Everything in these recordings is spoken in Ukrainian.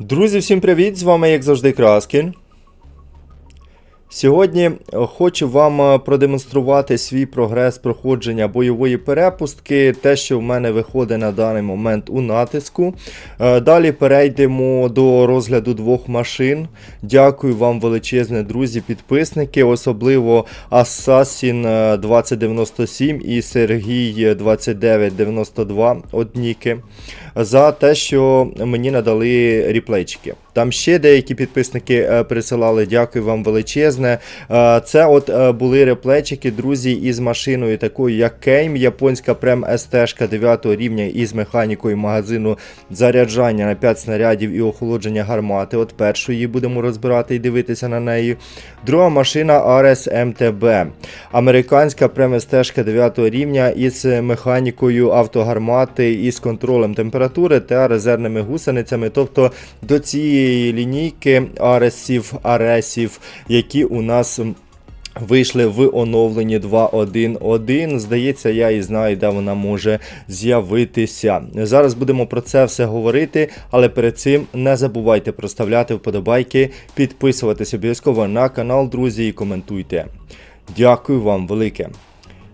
Друзі, всім привіт! З вами, як завжди, Краскін. Сьогодні е, хочу вам е, продемонструвати свій прогрес проходження бойової перепустки, те, що в мене виходить на даний момент у натиску. Е, Далі перейдемо до розгляду двох машин. Дякую вам величезне, друзі, підписники, особливо Assassin е, 2097 і Сергій 2992 одніки, за те, що мені надали ріплейчики. Там ще деякі підписники е, присилали. Дякую вам величезне. Е, Це от е, були реплечики, друзі, із машиною такою, як Кейм, японська прем СТ 9 рівня із механікою магазину заряджання на 5 снарядів і охолодження гармати. От першу її будемо розбирати і дивитися на неї. Друга машина Ares MTB. Американська прем СТ 9 рівня із механікою автогармати із контролем температури та резервними гусеницями. Тобто до цієї лінійки аресів, аресів, які у нас. Вийшли в оновленні 2.1.1. Здається, я і знаю, де вона може з'явитися. Зараз будемо про це все говорити, але перед цим не забувайте проставляти вподобайки, підписуватись обов'язково на канал, друзі, і коментуйте. Дякую вам велике.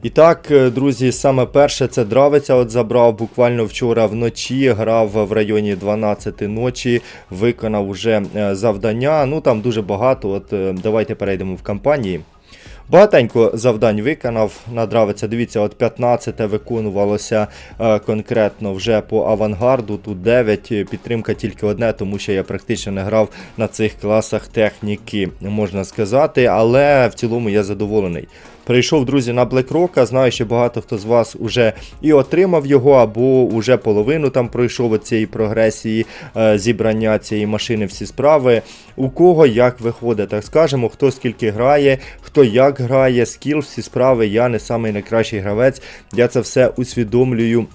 І так, е, друзі, саме перше це дравиця. От забрав буквально вчора вночі, грав в районі 12 ночі, виконав уже е, завдання. Ну там дуже багато. От е, давайте перейдемо в кампанії. Багатенько завдань виконав на дравиця. Дивіться, от 15 виконувалося конкретно вже по авангарду. Тут 9, е, підтримка тільки одне, тому що я практично не грав на цих класах техніки, можна сказати. Але в цілому я задоволений. Прийшов, друзі, на BlackRock, знаю, що багато хто з вас уже і отримав його, або уже половину там пройшов цієї прогресії е, зібрання цієї машини, всі справи. У кого як виходить, так скажемо, хто скільки грає, хто як грає, скіл, всі справи. Я не самий найкращий гравець. Я це все усвідомлюю.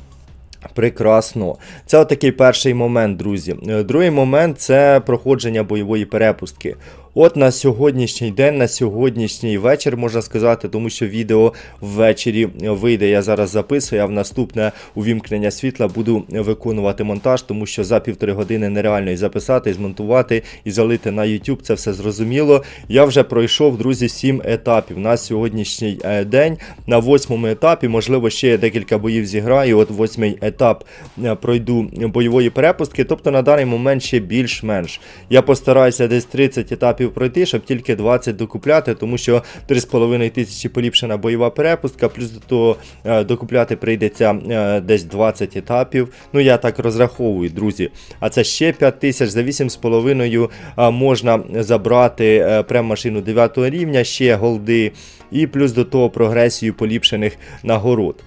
Прекрасно. Це отакий перший момент, друзі. Е, Другий момент це проходження бойової перепустки. От на сьогоднішній день, на сьогоднішній вечір, можна сказати, тому що відео ввечері вийде. Я зараз записую, а в наступне увімкнення світла буду виконувати монтаж, тому що за півтори години нереально і записати, і змонтувати, і залити на YouTube. Це все зрозуміло. Я вже пройшов, друзі, сім етапів на сьогоднішній е, день. На восьмому етапі, можливо, ще декілька боїв зіграю. От восьмий етап е, пройду бойової перепустки. Тобто на даний момент ще більш-менш. Я постараюся десь 30 етапів пройти, щоб тільки 20 докупляти, тому що 3,5 тисячі поліпшена бойова перепустка, плюс до того е, докупляти прийдеться е, десь 20 етапів. Ну я так розраховую, друзі. А це ще 5 тисяч за 8,5 е, можна забрати е, прем-машину 9 рівня, ще голди, і плюс до того прогресію поліпшених нагород.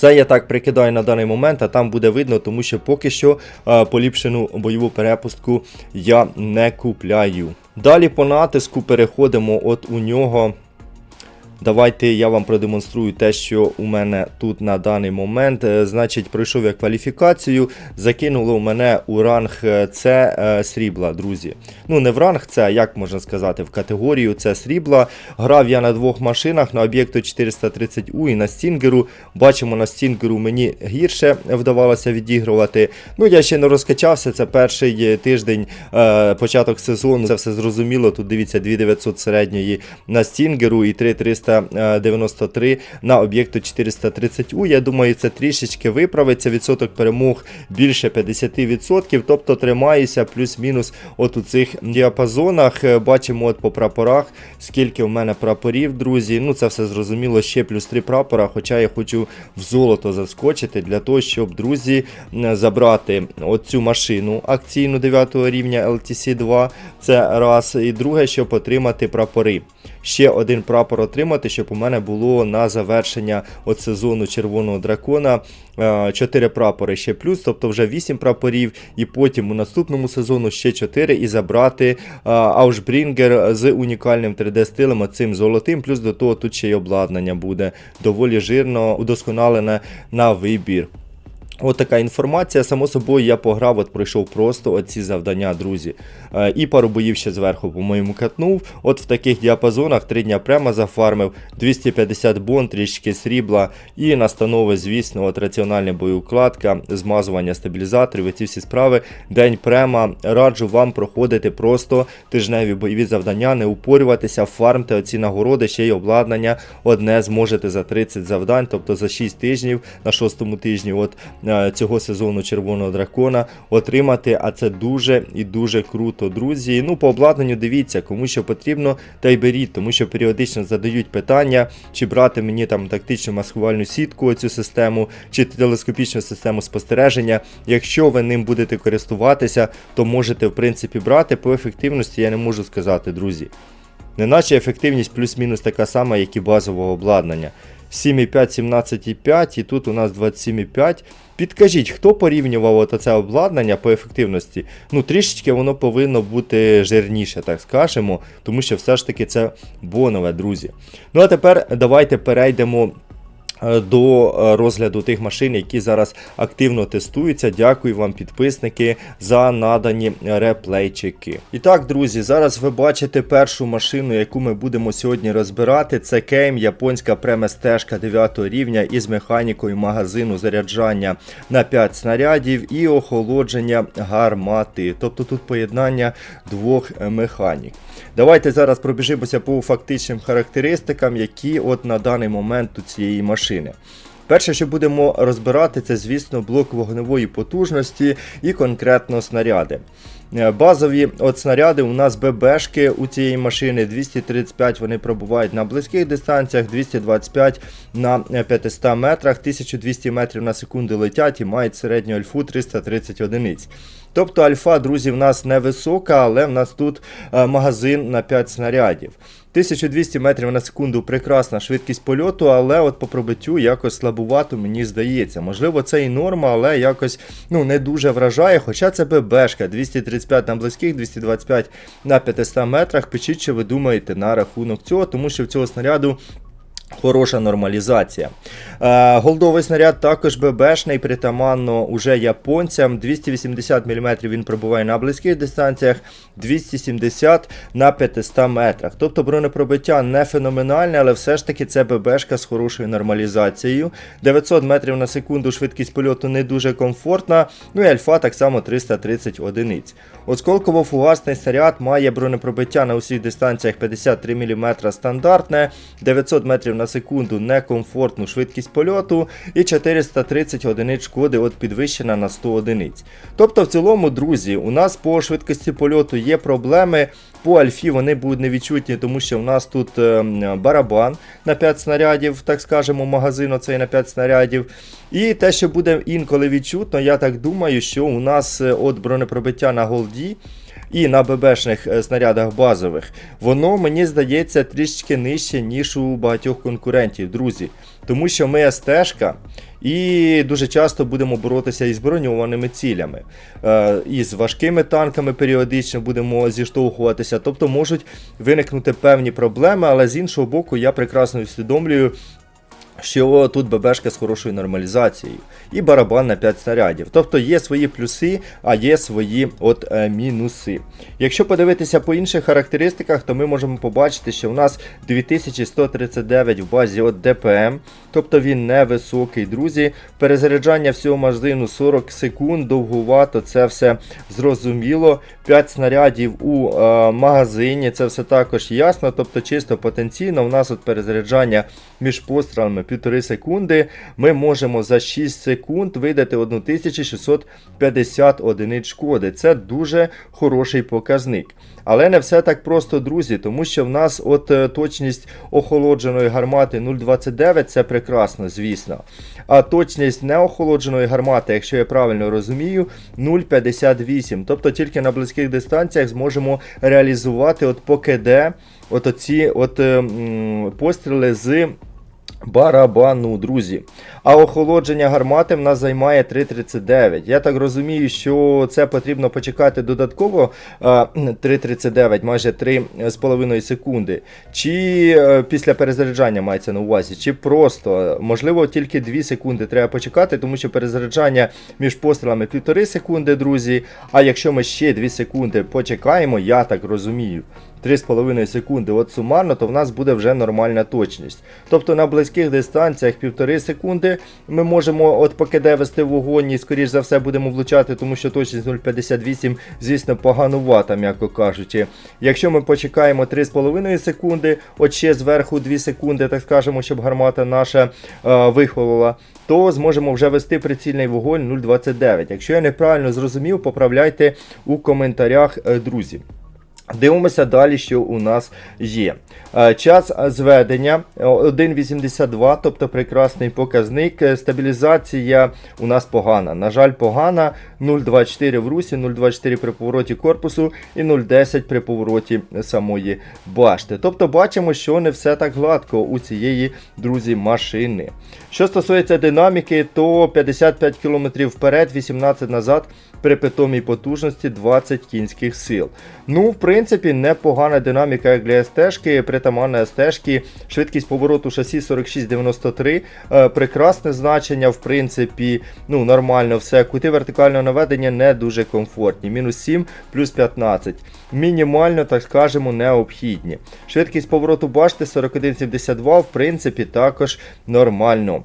Це я так прикидаю на даний момент, а там буде видно, тому що поки що е, поліпшену бойову перепустку я не купляю. Далі по натиску переходимо от у нього. Давайте я вам продемонструю те, що у мене тут на даний момент. Е, Значить, пройшов я кваліфікацію, закинуло у мене у ранг е, С е, срібла, друзі. Ну, не в ранг С, як можна сказати, в категорію С срібла. Грав я на двох машинах на об'єкту 430У і на Стінгеру. Бачимо, на Стінгеру мені гірше вдавалося відігрувати. Ну, я ще не розкачався, це перший тиждень, початок сезону. Це все зрозуміло. Тут дивіться 2900 середньої на Стінгеру і 3393 на об'єкту 430У. Я думаю, це трішечки виправиться. Відсоток перемог більше 50%. Тобто тримаюся плюс-мінус от у цих діапазонах. Е, Бачимо от по прапорах, скільки в мене прапорів, друзі. Ну це все зрозуміло. Ще плюс 3 прапора. Хоча я хочу в золото заскочити для того, щоб друзі забрати оцю машину акційну 9 рівня LTC 2. Це раз. І друге, щоб отримати прапори. Ще один прапор отримати, щоб у мене було на завершення от сезону червоного дракона 4 прапори ще плюс, тобто вже 8 прапорів, і потім у наступному сезону ще 4 і забрати Аушбрінгер з унікальним 3D-стилем, оцим золотим, плюс до того тут ще й обладнання буде доволі жирно удосконалене на вибір. От така інформація. Само собою, я пограв, от пройшов просто оці завдання, друзі. Е, і пару боїв ще зверху, по-моєму, катнув. От в таких діапазонах три дня прямо зафармив, 250 бон, трішки срібла і настанови, звісно, от раціональна боєукладка, змазування стабілізаторів, ці всі справи. День према. Раджу вам проходити просто тижневі бойові завдання, не упорюватися, фармте оці нагороди, ще й обладнання. Одне зможете за 30 завдань, тобто за 6 тижнів на шостому тижні. От цього сезону червоного дракона отримати, а це дуже і дуже круто, друзі. Ну, по обладнанню дивіться, кому що потрібно, та й беріть, тому що періодично задають питання, чи брати мені там тактичну маскувальну сітку, цю систему, чи телескопічну систему спостереження. Якщо ви ним будете користуватися, то можете в принципі брати. По ефективності я не можу сказати, друзі. Неначе ефективність плюс-мінус така сама, як і базового обладнання. 7,5, 17,5 і тут у нас 27,5. Підкажіть, хто порівнював це обладнання по ефективності? Ну, трішечки воно повинно бути жирніше, так скажемо, тому що все ж таки це бонове, друзі. Ну а тепер давайте перейдемо. Е, До е, розгляду тих машин, які зараз активно тестуються. Дякую вам, підписники, за надані реплейчики. І так, друзі, зараз ви бачите першу машину, яку ми будемо сьогодні розбирати. Це Кейм, японська преместежка 9 рівня із механікою магазину заряджання на 5 снарядів і охолодження гармати. Тобто тут поєднання двох механік. Давайте зараз пробіжимося по фактичним характеристикам, які от на даний момент у цієї машини. Перше, що будемо розбирати, це, звісно, блок вогневої потужності і конкретно снаряди. Е, Базові от снаряди у нас ББшки у цієї машини 235 вони пробувають на близьких дистанціях, 225 на е, 500 метрах, 1200 метрів на секунду летять і мають середню альфу 330 одиниць. Тобто альфа, друзі, в нас невисока, але в нас тут е, магазин на 5 снарядів. 1200 метрів на секунду прекрасна швидкість польоту, але от по пробиттю якось слабувато, мені здається. Можливо, це і норма, але якось ну, не дуже вражає. Хоча це ББшка 235 на близьких, 225 на 500 метрах. Печіть, що ви думаєте на рахунок цього, тому що в цього снаряду. Хороша нормалізація. Е, голдовий снаряд також ББшний, притаманно уже японцям. 280 мм він пробуває на близьких дистанціях, 270 на 500 метрах. Тобто бронепробиття не феноменальне, але все ж таки це ББшка з хорошою нормалізацією. 900 метрів на секунду швидкість польоту не дуже комфортна. Ну і альфа так само 330 одиниць. Осколково-фугасний снаряд має бронепробиття на усіх дистанціях 53 мм стандартне, 900 метрів на секунду некомфортну швидкість польоту і 430 одиниць шкоди от підвищена на 100 одиниць. Тобто, в цілому, друзі, у нас по швидкості польоту є проблеми. По альфі вони будуть невідчутні, тому що в нас тут е, барабан на 5 снарядів, так скажемо, магазин оцей на 5 снарядів. І те, що буде інколи відчутно, я так думаю, що у нас е, от бронепробиття на голді і на ББшних е, снарядах базових, воно мені здається трішки нижче, ніж у багатьох конкурентів, друзі. Тому що ми СТшка і дуже часто будемо боротися із броньованими цілями. Е, із важкими танками періодично будемо зіштовхуватися. Тобто можуть виникнути певні проблеми, але з іншого боку, я прекрасно усвідомлюю. Що тут ББшка з хорошою нормалізацією і барабан на 5 снарядів. Тобто є свої плюси, а є свої от е, мінуси. Якщо подивитися по інших характеристиках, то ми можемо побачити, що у нас 2139 в базі от ДПМ, тобто він невисокий, друзі. Перезаряджання всього магазину 40 секунд, довгувато, це все зрозуміло. 5 снарядів у е, магазині, це все також ясно. Тобто, чисто потенційно, у нас от перезаряджання між пострілами 1,5 секунди. Ми можемо за 6 секунд видати 1650 одиниць шкоди. Це дуже хороший показник. Але не все так просто, друзі, тому що в нас от е, точність охолодженої гармати 0,29 це прекрасно, звісно. А точність неохолодженої гармати, якщо я правильно розумію, 0,58. Тобто тільки на близьких дистанціях зможемо реалізувати от по КД от оці от, е, постріли з барабану, друзі. А охолодження гармати в нас займає 3.39. Я так розумію, що це потрібно почекати додатково е, 3.39, майже 3,5 секунди. Чи е, після перезаряджання мається на увазі, чи просто, можливо, тільки 2 секунди треба почекати, тому що перезаряджання між пострілами 1,5 секунди, друзі. А якщо ми ще 2 секунди почекаємо, я так розумію. 3,5 секунди, от сумарно, то в нас буде вже нормальна точність. Тобто на близьких дистанціях 1,5 секунди ми можемо от поки де вести вогонь і скоріш за все будемо влучати, тому що точність 0,58, звісно, поганувата, м'яко кажучи. Якщо ми почекаємо 3,5 секунди, от ще зверху 2 секунди, так скажемо, щоб гармата наша е, вихолола, то зможемо вже вести прицільний вогонь 0,29. Якщо я неправильно зрозумів, поправляйте у коментарях, е, друзі. Дивимося далі, що у нас є. Е, Час зведення е, 1,82, тобто прекрасний показник. Е, Стабілізація у нас погана. На жаль, погана. 0,24 в русі, 0,24 при повороті корпусу і 0,10 при повороті самої башти. Тобто бачимо, що не все так гладко у цієї, друзі, машини. Що стосується динаміки, то 55 км вперед, 18 назад при питомій потужності 20 кінських сил. Ну, в принципі, непогана динаміка як для СТ-шки, притаманна СТ-шки, швидкість повороту шасі 4693, е, прекрасне значення, в принципі, ну, нормально все. Кути вертикального наведення не дуже комфортні. Мінус 7 плюс 15. Мінімально, так скажемо, необхідні. Швидкість повороту башти 4172, в принципі, також нормально.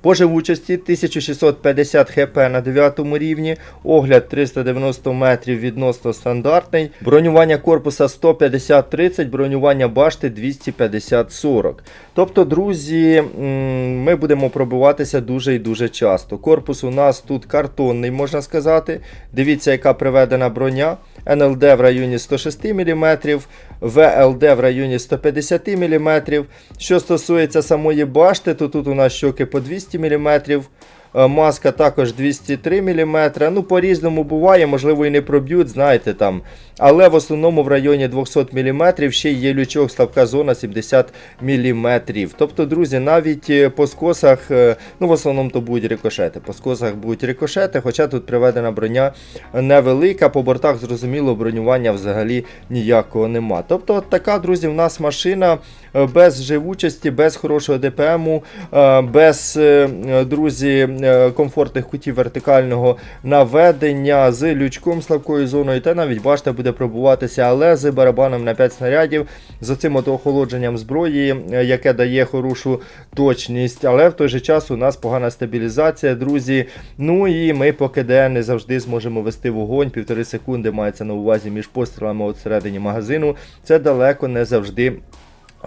По живучості 1650 хп на 9 рівні, огляд 390 метрів відносно стандартний, бронювання корпуса 150-30, бронювання башти 250-40. Тобто, друзі, ми будемо пробиватися дуже і дуже часто. Корпус у нас тут картонний, можна сказати. Дивіться, яка приведена броня. НЛД в районі 106 мм, ВЛД в районі 150 мм. Що стосується самої башти, то тут у нас щоки по 200 мм. Маска також 203 мм. Ну, по-різному буває, можливо, і не проб'ють, знаєте там. Але в основному в районі 200 мм ще є лючок, слабка зона 70 мм. Тобто, друзі, навіть е, по скосах, е, ну в основному то будуть рикошети. По скосах будуть рикошети, хоча тут приведена броня невелика, по бортах зрозуміло, бронювання взагалі ніякого нема. Тобто, от така, друзі, в нас машина е, без живучості, без хорошого ДПМу, е, без, е, е, друзі, е, комфортних кутів вертикального наведення, з лючком слабкою зоною, та навіть башта буде пробуватися, але з барабаном на 5 снарядів, з цим от охолодженням зброї, е, яке дає хорошу точність, але в той же час у нас погана стабілізація, друзі. Ну і ми поки де не завжди зможемо вести вогонь. Півтори секунди мається на увазі між пострілами от всередині магазину. Це далеко не завжди.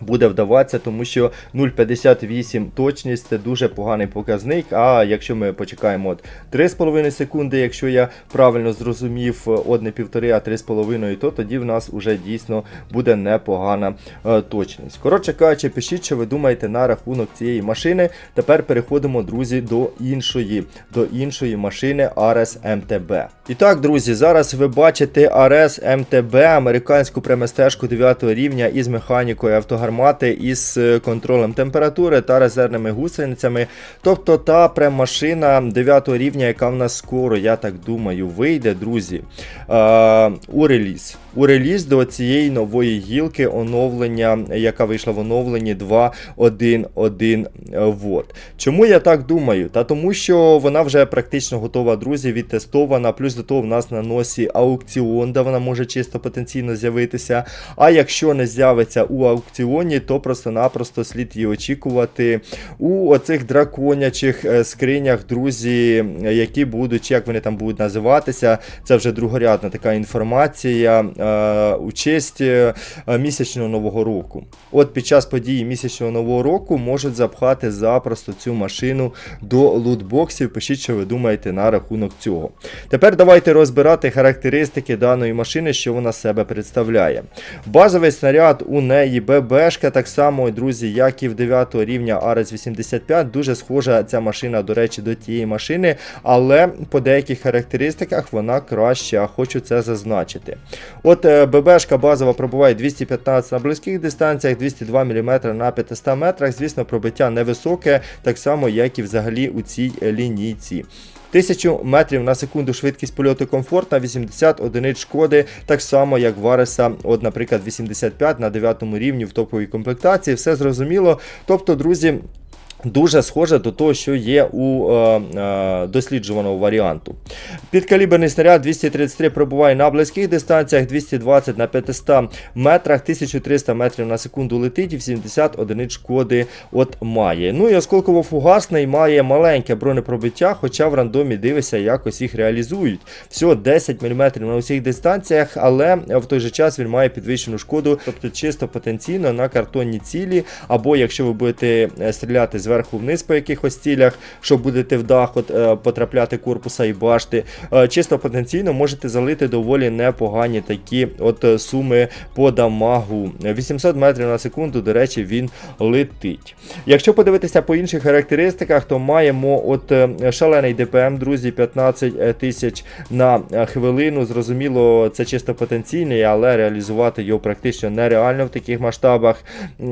Буде вдаватися, тому що 0,58 точність це дуже поганий показник. А якщо ми почекаємо от 3,5 секунди, якщо я правильно зрозумів, от не півтори, а 3,5, то тоді в нас вже дійсно буде непогана е, точність. Коротше кажучи, пишіть, що ви думаєте на рахунок цієї машини. Тепер переходимо, друзі, до іншої, до іншої машини Ares MTB. І так, друзі, зараз ви бачите Ares MTB, американську преместежку 9 рівня із механікою автогармати, із е, контролем температури та резервними гусеницями. Тобто та премашина 9 рівня, яка в нас скоро, я так думаю, вийде, друзі, е, у реліз. У реліз до цієї нової гілки оновлення, яка вийшла в оновленні 2.1.1 вот. Чому я так думаю? Та тому, що вона вже практично готова, друзі, відтестована. Плюс до того в нас на носі аукціон, де вона може чисто потенційно з'явитися. А якщо не з'явиться у аукціоні, то просто-напросто слід її очікувати у оцих драконячих е, скринях, друзі, які будуть, як вони там будуть називатися. Це вже другорядна така інформація е, у честь е, місячного нового року. От під час події місячного нового року можуть запхати запросто цю машину до лутбоксів. Пишіть, що ви думаєте на рахунок цього. Тепер давайте розбирати характеристики даної машини, що вона себе представляє. Базовий снаряд у неї ББ ББшка так само, друзі, як і в 9 рівня Ares 85. Дуже схожа ця машина, до речі, до тієї машини, але по деяких характеристиках вона краща, хочу це зазначити. От е, ББшка базова пробуває 215 на близьких дистанціях, 202 мм на 500 метрах. Звісно, пробиття невисоке, так само, як і взагалі у цій лінійці. 1000 метрів на секунду швидкість польоту комфортна, 80 одиниць шкоди, так само як в Ареса, от, наприклад, 85 на 9 рівні в топовій комплектації. Все зрозуміло. Тобто, друзі. Дуже схоже до того, що є у е, е, досліджуваного варіанту. Підкаліберний снаряд 233 пробуває на близьких дистанціях, 220 на 500 метрах, 1300 метрів на секунду летить і в 70 одиниць шкоди от має. Ну і осколково-фугасний має маленьке бронепробиття, хоча в рандомі дивися, якось їх реалізують. Всього 10 мм на усіх дистанціях, але в той же час він має підвищену шкоду, тобто чисто потенційно на картонні цілі, або якщо ви будете е, стріляти зверху вниз по якихось цілях, що будете в дах от, е, потрапляти корпуса і башти, е, чисто потенційно можете залити доволі непогані такі от е, суми по дамагу. 800 метрів на секунду, до речі, він летить. Якщо подивитися по інших характеристиках, то маємо от шалений ДПМ, друзі, 15 тисяч на хвилину. Зрозуміло, це чисто потенційний, але реалізувати його практично нереально в таких масштабах.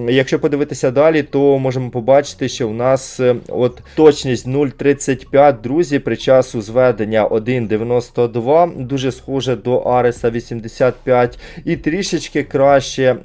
Якщо подивитися далі, то можемо побачити, що в нас е, от точність 0,35, друзі, при часу зведення 1,92, дуже схоже до Ареса 85, і трішечки краще е,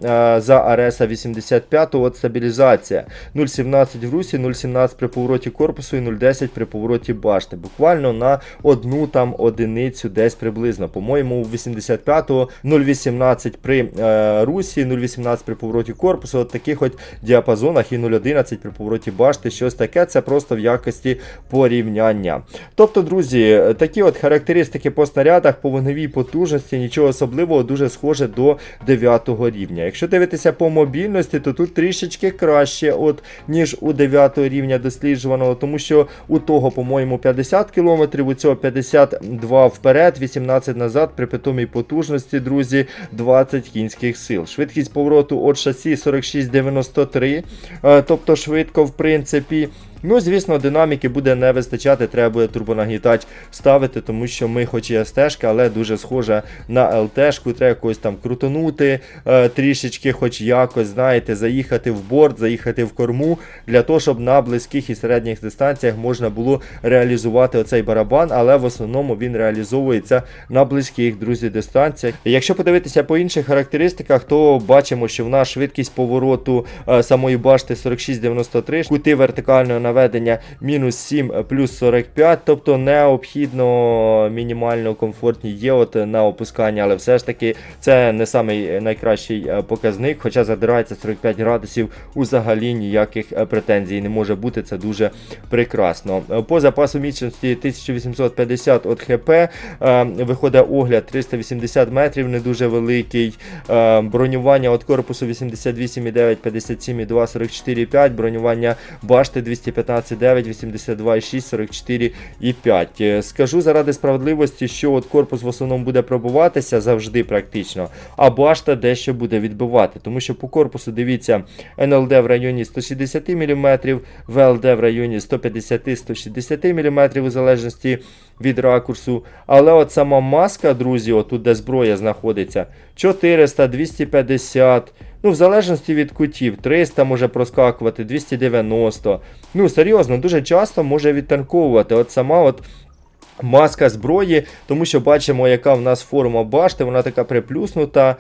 за Ареса 85, от стабілізація. 0,17 в русі, 0,17 при повороті корпусу і 0,10 при повороті башти. Буквально на одну там одиницю десь приблизно. По-моєму, у 85-го 0,18 при е, русі, 0,18 при повороті корпусу, от таких от діапазонах і 0,11 при повороті башти, щось таке, це просто в якості порівняння. Тобто, друзі, такі от характеристики по снарядах, по вогневій потужності, нічого особливого, дуже схоже до 9 рівня. Якщо дивитися по мобільності, то тут трішечки краще, от, ніж у 9 рівня досліджуваного, тому що у того, по-моєму, 50 км, у цього 52 вперед, 18 назад, при питомій потужності, друзі, 20 кінських сил. Швидкість повороту від шасі 46,93, е, тобто швидко, в принципі принципі, Ну, звісно, динаміки буде не вистачати, треба буде турбонагнітач ставити, тому що ми, хоч і СТ-шка, але дуже схожа на ЛТшку, треба якось там крутонути е, трішечки, хоч якось, знаєте, заїхати в борт, заїхати в корму, для того, щоб на близьких і середніх дистанціях можна було реалізувати оцей барабан, але в основному він реалізовується на близьких, друзі, дистанціях. Якщо подивитися по інших характеристиках, то бачимо, що в нас швидкість повороту е, самої башти 46,93, кути вертикального наведення мінус 7 плюс 45, тобто необхідно мінімально комфортні є от на опускання, але все ж таки це не самий найкращий е, показник, хоча задирається 45 градусів, взагалі ніяких е, претензій не може бути, це дуже прекрасно. Е, По запасу міцності 1850 от ХП, виходить огляд 380 метрів, не дуже великий, бронювання від корпусу 88,9, 57,2, 44,5, бронювання башти 215,9, 82,6, 44,5. Е, Скажу заради справедливості, що от корпус в основному буде пробуватися завжди практично, а башта дещо буде відбивати. Тому що по корпусу дивіться НЛД в районі 160 мм, ВЛД в районі 150-160 мм у залежності від ракурсу. Але от сама маска, друзі, отут де зброя знаходиться, 400, 250. Ну, в залежності від кутів, 300 може проскакувати, 290. Ну, серйозно, дуже часто може відтанковувати. От сама от маска зброї, тому що бачимо, яка в нас форма башти, вона така приплюснута.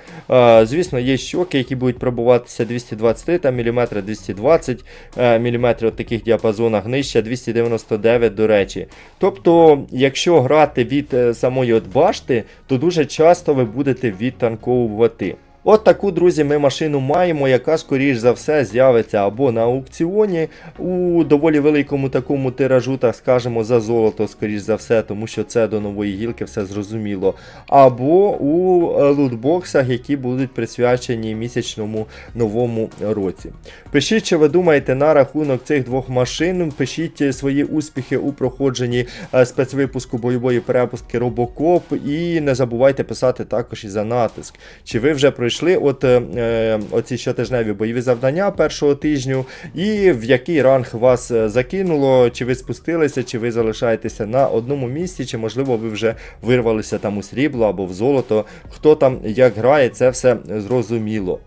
Звісно, є щоки, які будуть пробуватися 223 мм, 220 е, мм в таких діапазонах, нижче 299, до речі. Тобто, якщо грати від е, самої от башти, то дуже часто ви будете відтанковувати. От таку, друзі, ми машину маємо, яка, скоріш за все, з'явиться або на аукціоні у доволі великому такому тиражу, так скажемо, за золото, скоріш за все, тому що це до нової гілки все зрозуміло. Або у е, лутбоксах, які будуть присвячені місячному новому році. Пишіть, що ви думаєте на рахунок цих двох машин. Пишіть свої успіхи у проходженні е, спецвипуску бойової перепустки Робокоп. І не забувайте писати також і за натиск. Чи ви вже пройшли пройшли от е, е, оці щотижневі бойові завдання першого тижню, і в який ранг вас е, закинуло, чи ви спустилися, чи ви залишаєтеся на одному місці, чи можливо ви вже вирвалися там у срібло або в золото. Хто там як грає, це все зрозуміло.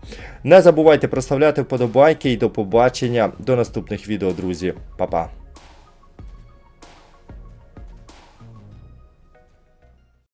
Не забувайте проставляти вподобайки і до побачення до наступних відео, друзі. Па-па.